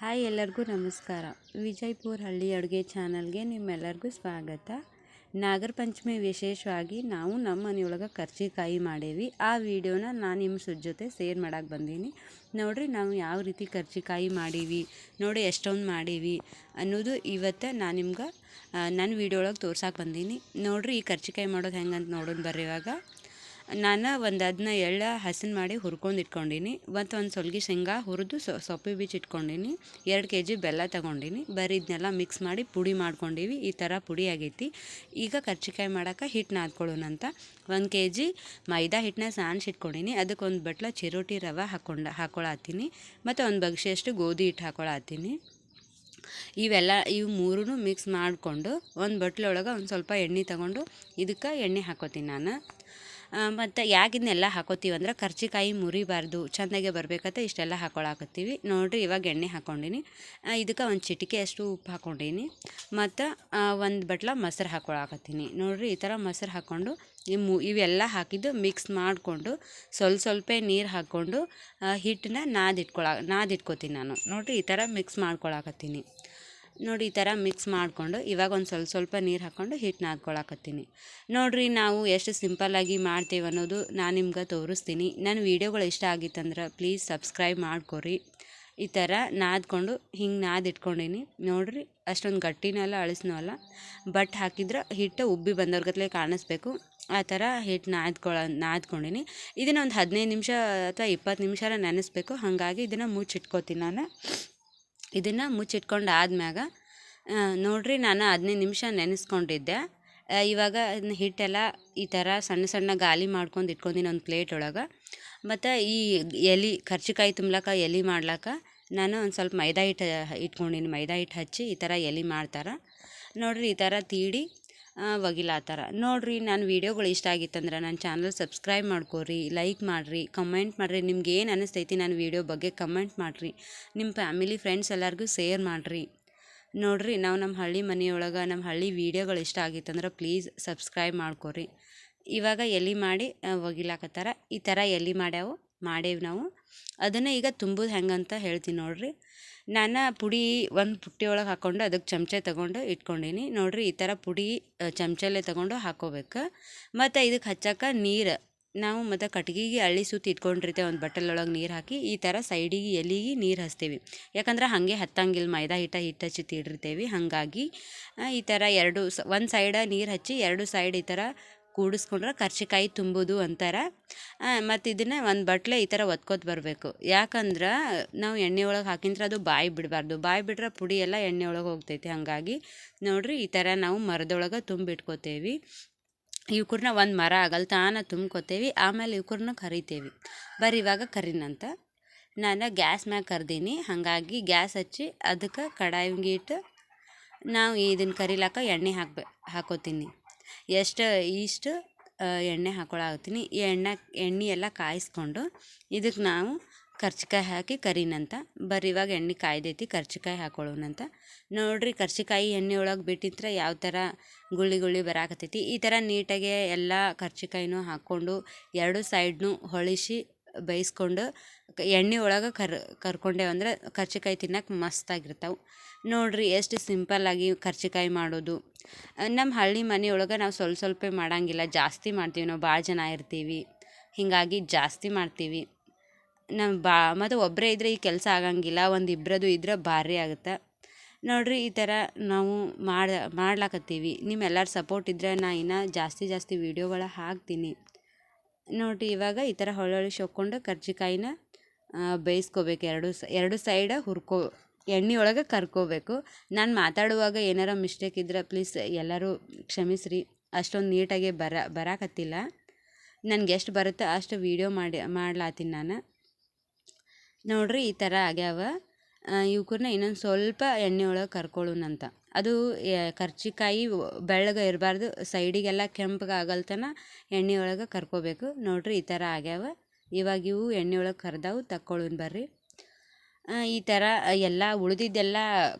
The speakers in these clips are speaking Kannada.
ಹಾಯ್ ಎಲ್ಲರಿಗೂ ನಮಸ್ಕಾರ. ವಿಜಯಪುರ ಹಳ್ಳಿ ಅಡುಗೆ ಚಾನಲ್ಗೆ ನಿಮ್ಮೆಲ್ಲರಿಗೂ ಸ್ವಾಗತ. ನಾಗರ ಪಂಚಮಿ ವಿಶೇಷವಾಗಿ ನಾವು ನಮ್ಮ ಮನೆಯೊಳಗೆ ಕರ್ಜಿಕಾಯಿ ಮಾಡೇವಿ. ಆ ವಿಡಿಯೋನ ನಾನು ನಿಮ್ಮ ಸುದ್ ಜೊತೆ ಶೇರ್ ಮಾಡಕ್ಕೆ ಬಂದೀನಿ. ನೋಡಿರಿ ನಾವು ಯಾವ ರೀತಿ ಕರ್ಜಿಕಾಯಿ ಮಾಡೀವಿ, ನೋಡಿ ಎಷ್ಟೊಂದು ಮಾಡೀವಿ ಅನ್ನೋದು ಇವತ್ತು ನಾನು ನಿಮ್ಗೆ ನನ್ನ ವಿಡಿಯೋ ಒಳಗೆ ತೋರ್ಸಕ್ಕೆ ಬಂದೀನಿ. ನೋಡಿರಿ ಈ ಕರ್ಜಿಕಾಯಿ ಮಾಡೋದು ಹೆಂಗಂತ ನೋಡೋಣ ಬರ್ರಿ ಇವಾಗ. ನಾನು ಒಂದು ಅದನ್ನ ಎಳ್ಳ ಹಸನ್ ಮಾಡಿ ಹುರ್ಕೊಂಡು ಇಟ್ಕೊಂಡೀನಿ. ಮತ್ತು ಒಂದು ಸೊಲ್ಗಿ ಶೇಂಗಾ ಹುರಿದು ಸೊಪ್ಪು ಬೀಜ ಇಟ್ಕೊಂಡೀನಿ. ಎರಡು ಕೆ ಜಿ ಬೆಲ್ಲ ತಗೊಂಡೀನಿ. ಬರೀ ಇದನ್ನೆಲ್ಲ ಮಿಕ್ಸ್ ಮಾಡಿ ಪುಡಿ ಮಾಡ್ಕೊಂಡೀವಿ. ಈ ಥರ ಪುಡಿ ಆಗೈತಿ. ಈಗ ಕರ್ಚಿಕಾಯಿ ಮಾಡೋಕೆ ಹಿಟ್ಟು ನಾದ್ಕೊಳ್ಳೋಣ ಅಂತ. ಒಂದು ಕೆ ಜಿ ಮೈದಾ ಹಿಟ್ಟನ್ನ ಸಾಣ್ಸಿ ಇಟ್ಕೊಂಡೀನಿ. ಅದಕ್ಕೆ ಒಂದು ಬಟ್ಲ ಚಿರೋಟಿ ರವೆ ಹಾಕೊಂಡ, ಹಾಕೊಳತ್ತೀನಿ. ಮತ್ತು ಒಂದು ಬಗ್ಸೆಯಷ್ಟು ಗೋಧಿ ಹಿಟ್ಟು ಹಾಕೊಳತ್ತೀನಿ. ಇವೆಲ್ಲ, ಇವು ಮೂರೂ ಮಿಕ್ಸ್ ಮಾಡಿಕೊಂಡು ಒಂದು ಬಟ್ಲೊಳಗೆ ಒಂದು ಸ್ವಲ್ಪ ಎಣ್ಣೆ ತಗೊಂಡು ಇದಕ್ಕೆ ಎಣ್ಣೆ ಹಾಕೋತೀನಿ ನಾನು. ಮತ್ತು ಯಾಕೆ ಇದನ್ನೆಲ್ಲ ಹಾಕೋತೀವಿ ಅಂದ್ರೆ ಕರ್ಜಿಕಾಯಿ ಮುರಿಬಾರ್ದು, ಚೆಂದಾಗೆ ಬರ್ಬೇಕಂತ ಇಷ್ಟೆಲ್ಲ ಹಾಕೊಳಕತ್ತೀವಿ. ನೋಡಿರಿ ಇವಾಗ ಎಣ್ಣೆ ಹಾಕ್ಕೊಂಡೀನಿ ಇದಕ್ಕೆ ಒಂದು ಚಿಟಿಕೆ ಅಷ್ಟು ಉಪ್ಪು ಹಾಕ್ಕೊಂಡೀನಿ ಮತ್ತು ಒಂದು ಬಟ್ಲ ಮೊಸರು ಹಾಕೊಳಕತ್ತೀನಿ. ನೋಡಿರಿ ಈ ಥರ ಮೊಸರು ಹಾಕ್ಕೊಂಡು ಈ ಮು, ಇವೆಲ್ಲ ಹಾಕಿದ್ದು ಮಿಕ್ಸ್ ಮಾಡಿಕೊಂಡು ಸ್ವಲ್ಪ ಸ್ವಲ್ಪ ನೀರು ಹಾಕ್ಕೊಂಡು ಹಿಟ್ಟನ್ನ ನಾದಿಟ್ಕೊಳ, ನಾದಿಟ್ಕೋತೀನಿ ನಾನು. ನೋಡಿರಿ ಈ ಥರ ಮಿಕ್ಸ್ ಮಾಡ್ಕೊಳಕತ್ತೀನಿ. ನೋಡಿ ಈ ಥರ ಮಿಕ್ಸ್ ಮಾಡಿಕೊಂಡು ಇವಾಗ ಒಂದು ಸ್ವಲ್ಪ ಸ್ವಲ್ಪ ನೀರು ಹಾಕ್ಕೊಂಡು ಹಿಟ್ಟು ನಾದ್ಕೊಳಕತ್ತೀನಿ ನೋಡಿರಿ ನಾವು ಎಷ್ಟು ಸಿಂಪಲ್ಲಾಗಿ ಮಾಡ್ತೀವಿ ಅನ್ನೋದು ನಾನು ನಿಮ್ಗೆ ತೋರಿಸ್ತೀನಿ. ನನ್ನ ವೀಡಿಯೋಗಳು ಇಷ್ಟ ಆಗಿತ್ತಂದ್ರೆ ಪ್ಲೀಸ್ ಸಬ್ಸ್ಕ್ರೈಬ್ ಮಾಡ್ಕೊರಿ. ಈ ಥರ ನಾದ್ಕೊಂಡು ಹಿಂಗೆ ನಾದಿಟ್ಕೊಂಡೀನಿ. ನೋಡಿರಿ ಅಷ್ಟೊಂದು ಗಟ್ಟಿನಲ್ಲ ಅಳಿಸ್ನೂ ಬಟ್ ಹಾಕಿದ್ರೆ ಹಿಟ್ಟು ಉಬ್ಬಿ ಬಂದವ್ರಿಗತ್ಲೆ ಕಾಣಿಸ್ಬೇಕು. ಆ ಥರ ಹಿಟ್ಟು ನಾದ್ಕೊಳ, ನಾದ್ಕೊಂಡೀನಿ. ಇದನ್ನು ಒಂದು ಹದಿನೈದು ನಿಮಿಷ ಅಥವಾ ಇಪ್ಪತ್ತು ನಿಮಿಷ ನೆನೆಸ್ಬೇಕು. ಹಾಗಾಗಿ ಇದನ್ನು ಮುಚ್ಚಿಟ್ಕೋತೀನಿ ನಾನು. ಇದನ್ನು ಮುಚ್ಚಿಟ್ಕೊಂಡು ಆದ್ಮ್ಯಾಗ ನೋಡಿರಿ ನಾನು ಹದಿನೈದು ನಿಮಿಷ ನೆನೆಸ್ಕೊಂಡಿದ್ದೆ. ಇವಾಗ ಅದನ್ನ ಹಿಟ್ಟೆಲ್ಲ ಈ ಥರ ಸಣ್ಣ ಸಣ್ಣ ಗಾಲಿ ಮಾಡ್ಕೊಂಡು ಇಟ್ಕೊಂಡಿನಿ ಒಂದು ಪ್ಲೇಟ್ ಒಳಗೆ. ಮತ್ತು ಈ ಎಲೆ ಖರ್ಚಿಕಾಯಿ ತುಂಬ್ಲಕ್ಕ ಎಲೆ ಮಾಡ್ಲಕ್ಕ ನಾನು ಒಂದು ಸ್ವಲ್ಪ ಮೈದಾ ಹಿಟ್ಟು ಇಟ್ಕೊಂಡಿನಿ. ಮೈದಾ ಹಿಟ್ಟು ಹಚ್ಚಿ ಈ ಥರ ಎಲೆ ಮಾಡ್ತಾರೆ. ನೋಡಿರಿ ಈ ಥರ ತೀಡಿ ಒಗಿಲಾತ್ತಾರ ನೋಡಿರಿ ನನ್ನ ವೀಡಿಯೋಗಳು ಇಷ್ಟ ಆಗಿತ್ತಂದ್ರೆ ನನ್ನ ಚಾನಲ್ ಸಬ್ಸ್ಕ್ರೈಬ್ ಮಾಡ್ಕೋರಿ, ಲೈಕ್ ಮಾಡಿರಿ, ಕಮೆಂಟ್ ಮಾಡಿರಿ. ನಿಮ್ಗೆ ಏನು ಅನ್ನಿಸ್ತೈತಿ ನನ್ನ ವೀಡಿಯೋ ಬಗ್ಗೆ ಕಮೆಂಟ್ ಮಾಡಿರಿ. ನಿಮ್ಮ ಫ್ಯಾಮಿಲಿ, ಫ್ರೆಂಡ್ಸ್ ಎಲ್ಲರಿಗೂ ಶೇರ್ ಮಾಡಿರಿ. ನೋಡಿರಿ, ನಾವು ನಮ್ಮ ಹಳ್ಳಿ ಮನೆಯೊಳಗೆ, ನಮ್ಮ ಹಳ್ಳಿ ವೀಡಿಯೋಗಳು ಇಷ್ಟ ಆಗಿತ್ತಂದ್ರೆ ಪ್ಲೀಸ್ ಸಬ್ಸ್ಕ್ರೈಬ್ ಮಾಡ್ಕೋರಿ. ಇವಾಗ ಎಲೆ ಮಾಡಿ ಒಗಿಲಾಕತ್ತಾರ ಈ ಥರ ಎಲೆ ಮಾಡ್ಯಾವು? ಮಾಡೇವಿ ನಾವು. ಅದನ್ನು ಈಗ ತುಂಬೋದು ಹೆಂಗಂತ ಹೇಳ್ತೀನಿ ನೋಡಿರಿ. ನಾನು ಪುಡಿ ಒಂದು ಪುಟ್ಟಿ ಒಳಗೆ ಹಾಕ್ಕೊಂಡು ಅದಕ್ಕೆ ಚಮಚೆ ತಗೊಂಡು ಇಟ್ಕೊಂಡೀನಿ. ನೋಡಿರಿ ಈ ಥರ ಪುಡಿ ಚಮಚಲ್ಲೇ ತಗೊಂಡು ಹಾಕೋಬೇಕು. ಮತ್ತು ಇದಕ್ಕೆ ಹಚ್ಚಕ್ಕೆ ನೀರು, ನಾವು ಮತ್ತು ಕಟ್ಗೆಗೆ ಅಳ್ಳಿ ಸುತ್ತಿ ಇಟ್ಕೊಂಡಿರ್ತೇವೆ ಒಂದು ಬಟ್ಟಲೊಳಗೆ ನೀರು ಹಾಕಿ. ಈ ಥರ ಸೈಡಿಗೆ ಎಲೆಗೆ ನೀರು ಹಚ್ತೇವೆ. ಯಾಕಂದ್ರೆ ಹಾಗೆ ಹತ್ತಂಗಿಲ್ಲ, ಮೈದಾ ಹಿಟ್ಟ ಹಿಟ್ಟು ಹಚ್ಚಿ ಇಟ್ಟಿರ್ತೇವೆ. ಹಾಗಾಗಿ ಈ ಥರ ಎರಡು ಸ, ಒಂದು ಸೈಡ ನೀರು ಹಚ್ಚಿ ಎರಡು ಸೈಡ್ ಈ ಥರ ಕೂಡಿಸ್ಕೊಂಡ್ರೆ ಕರ್ಚಿಕಾಯಿ ತುಂಬೋದು ಅಂತಾರೆ. ಮತ್ತು ಇದನ್ನು ಒಂದು ಬಟ್ಲೆ ಈ ಥರ ಒತ್ಕೋತ ಬರಬೇಕು. ಯಾಕಂದ್ರೆ ನಾವು ಎಣ್ಣೆ ಒಳಗೆ ಹಾಕಿದ್ರೆ ಅದು ಬಾಯಿ ಬಿಡಬಾರ್ದು. ಬಾಯಿ ಬಿಟ್ರೆ ಪುಡಿ ಎಲ್ಲ ಎಣ್ಣೆ ಒಳಗೆ ಹೋಗ್ತೈತಿ. ಹಾಗಾಗಿ ನೋಡಿರಿ ಈ ಥರ ನಾವು ಮರದೊಳಗೆ ತುಂಬಿಟ್ಕೋತೇವಿ. ಇವ್ಕೂರ್ನ ಒಂದು ಮರ ತಾನ ತುಂಬ್ಕೋತೇವೆ. ಆಮೇಲೆ ಇವ್ಕೂರ್ನ ಕರಿತೇವೆ. ಬರೀ ಇವಾಗ ಕರಿನಂತ. ನಾನು ಗ್ಯಾಸ್ ಮ್ಯಾಗ ಕರ್ದೀನಿ. ಹಾಗಾಗಿ ಗ್ಯಾಸ್ ಹಚ್ಚಿ ಅದಕ್ಕೆ ಕಡಾಯಿಗೆ ಇಟ್ಟು ನಾವು ಇದನ್ನು ಕರಿಲಾಕ ಎಣ್ಣೆ ಹಾಕ್ಬೇ, ಹಾಕೋತೀನಿ. ಎಷ್ಟು ಇಷ್ಟು ಎಣ್ಣೆ ಹಾಕೊಳ್ಳಾಗ್ತೀನಿ ಈ ಎಣ್ಣೆ ಎಣ್ಣೆ ಎಲ್ಲ ಕಾಯಿಸ್ಕೊಂಡು ಇದಕ್ಕೆ ನಾವು ಕರ್ಚಿಕಾಯಿ ಹಾಕಿ ಕರೀನಂತ. ಬರ್ರಿ, ಇವಾಗ ಎಣ್ಣೆ ಕಾಯ್ದೈತಿ, ಕರ್ಚಿಕಾಯಿ ಹಾಕೊಳ್ಳೋಣಂತ ನೋಡಿರಿ, ಕರ್ಚಿಕಾಯಿ ಎಣ್ಣೆ ಒಳಗೆ ಬಿಟ್ಟಿದ್ರೆ ಯಾವ ಥರ ಗುಳ್ಳಿ ಗುಳ್ಳಿ ಬರಾಕತ್ತೈತಿ. ಈ ಥರ ನೀಟಾಗೆ ಎಲ್ಲ ಕರ್ಚಿಕಾಯಿನೂ ಹಾಕ್ಕೊಂಡು ಎರಡು ಸೈಡ್ನೂ ಹೊಳಿಸಿ ಬೇಯಿಸ್ಕೊಂಡು ಎಣ್ಣೆ ಒಳಗೆ ಕರ್ ಕರ್ಕೊಂಡೇವಂದ್ರೆ ಕರ್ಚಿಕಾಯಿ ತಿನ್ನಕ್ಕೆ ಮಸ್ತಾಗಿರ್ತಾವೆ ನೋಡಿರಿ, ಎಷ್ಟು ಸಿಂಪಲ್ಲಾಗಿ ಕರ್ಚಿಕಾಯಿ ಮಾಡೋದು. ನಮ್ಮ ಹಳ್ಳಿ ಮನೆಯೊಳಗೆ ನಾವು ಸ್ವಲ್ಪ ಸ್ವಲ್ಪ ಮಾಡೋಂಗಿಲ್ಲ. ಜಾಸ್ತಿ ಮಾಡ್ತೀವಿ. ನಾವು ಭಾಳ ಜನ ಇರ್ತೀವಿ. ಹೀಗಾಗಿ ಜಾಸ್ತಿ ಮಾಡ್ತೀವಿ. ನಮ್ಮ ಬಾ, ಮತ್ತು ಒಬ್ಬರೇ ಇದ್ದರೆ ಈ ಕೆಲಸ ಆಗಂಗಿಲ್ಲ. ಒಂದು ಇಬ್ಬರದು ಇದ್ರೆ ಭಾರಿ ಆಗುತ್ತೆ. ನೋಡಿರಿ ಈ ಥರ ನಾವು ಮಾಡಿ, ಮಾಡ್ಲಾಕತ್ತೀವಿ. ನಿಮ್ಮೆಲ್ಲರ ಸಪೋರ್ಟ್ ಇದ್ದರೆ ನಾ ಇನ್ನೂ ಜಾಸ್ತಿ ಜಾಸ್ತಿ ವೀಡಿಯೋಗಳ ಹಾಕ್ತೀನಿ. ನೋಡಿರಿ ಇವಾಗ ಈ ಥರ ಹೊಳ್ಳೊಳ್ಳಿ ಶೊಕ್ಕೊಂಡು ಕರ್ಜಿಕಾಯಿನ ಬೇಯಿಸ್ಕೋಬೇಕು. ಎರಡು ಸ, ಎರಡು ಸೈಡ ಹುರ್ಕೋ ಎಣ್ಣೆ ಒಳಗೆ ಕರ್ಕೋಬೇಕು. ನಾನು ಮಾತಾಡುವಾಗ ಏನಾರ ಮಿಸ್ಟೇಕ್ ಇದ್ರೆ ಪ್ಲೀಸ್ ಎಲ್ಲರೂ ಕ್ಷಮಿಸ್ರಿ. ಅಷ್ಟೊಂದು ನೀಟಾಗಿ ಬರ, ಬರಾಕತ್ತಿಲ್ಲ. ನನಗೆ ಎಷ್ಟು ಬರುತ್ತೆ ಅಷ್ಟು ವೀಡಿಯೋ ಮಾಡಿ, ಮಾಡ್ಲಾತೀನಿ ನಾನು. ನೋಡ್ರಿ ಈ ಥರ ಆಗ್ಯಾವ. ಇವಕ್ಕನ್ನ ಇನ್ನೊಂದು ಸ್ವಲ್ಪ ಎಣ್ಣೆ ಒಳಗೆ ಕರ್ಕೊಳ್ಳೋಣಂತ ಅದು ಕರ್ಚಿಕಾಯಿ ಬೆಳ್ಳಗೆ ಇರಬಾರ್ದು. ಸೈಡಿಗೆಲ್ಲ ಕೆಂಪಗೆ ಆಗಲ್ತನ ಎಣ್ಣೆ ಒಳಗೆ ಕರ್ಕೋಬೇಕು. ನೋಡ್ರಿ ಈ ಥರ ಆಗ್ಯಾವ. ಇವಾಗ ಇವು ಎಣ್ಣೆ ಒಳಗೆ ಕರ್ದಾವು ತಕ್ಕೊಳ್ಳೋಣ ಬರ್ರಿ. ಈ ಥರ ಎಲ್ಲ ಉಳಿದಿದ್ದೆಲ್ಲ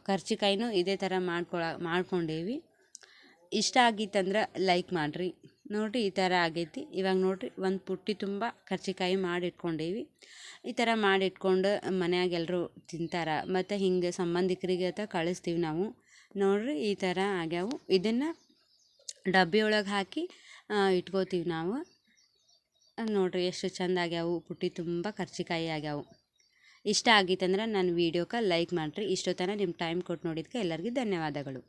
ಕರ್ಚಿಕಾಯಿನೂ ಇದೇ ಥರ ಮಾಡ್ಕೊಳ, ಮಾಡ್ಕೊಂಡೇವಿ. ಇಷ್ಟ ಆಗಿತ್ತಂದ್ರೆ ಲೈಕ್ ಮಾಡಿರಿ. ನೋಡಿರಿ, ಈ ಥರ ಆಗೈತಿ. ಇವಾಗ ನೋಡಿರಿ, ಒಂದು ಪುಟ್ಟಿ ತುಂಬ ಮಾಡಿ ಇಟ್ಕೊಂಡೇವಿ ಈ ಥರ ಮಾಡಿ ಇಟ್ಕೊಂಡು ಎಲ್ಲರೂ ತಿಂತಾರೆ. ಮತ್ತು ಹಿಂಗೆ ಸಂಬಂಧಿಕರಿಗೆ ಅಂತ ಕಳಿಸ್ತೀವಿ ನಾವು. ನೋಡಿರಿ, ಈ ಥರ ಆಗ್ಯಾವು. ಇದನ್ನು ಡಬ್ಬಿ ಒಳಗೆ ಹಾಕಿ ಇಟ್ಕೋತೀವಿ ನಾವು. ನೋಡಿರಿ, ಎಷ್ಟು ಚಂದ ಆಗ್ಯಾವು. ಪುಟ್ಟಿ ತುಂಬ ಕರ್ಜಿಕಾಯಿ ಆಗ್ಯಾವು. ಇಷ್ಟ ಆಗಿತ್ತಂದ್ರೆ ನನ್ನ ವೀಡಿಯೋಕ್ಕೆ ಲೈಕ್ ಮಾಡಿರಿ. ಇಷ್ಟೊತ್ತನ ನಿಮ್ಮ ಟೈಮ್ ಕೊಟ್ಟು ನೋಡಿದ್ದಕ್ಕೆ ಎಲ್ಲರಿಗೂ ಧನ್ಯವಾದಗಳು.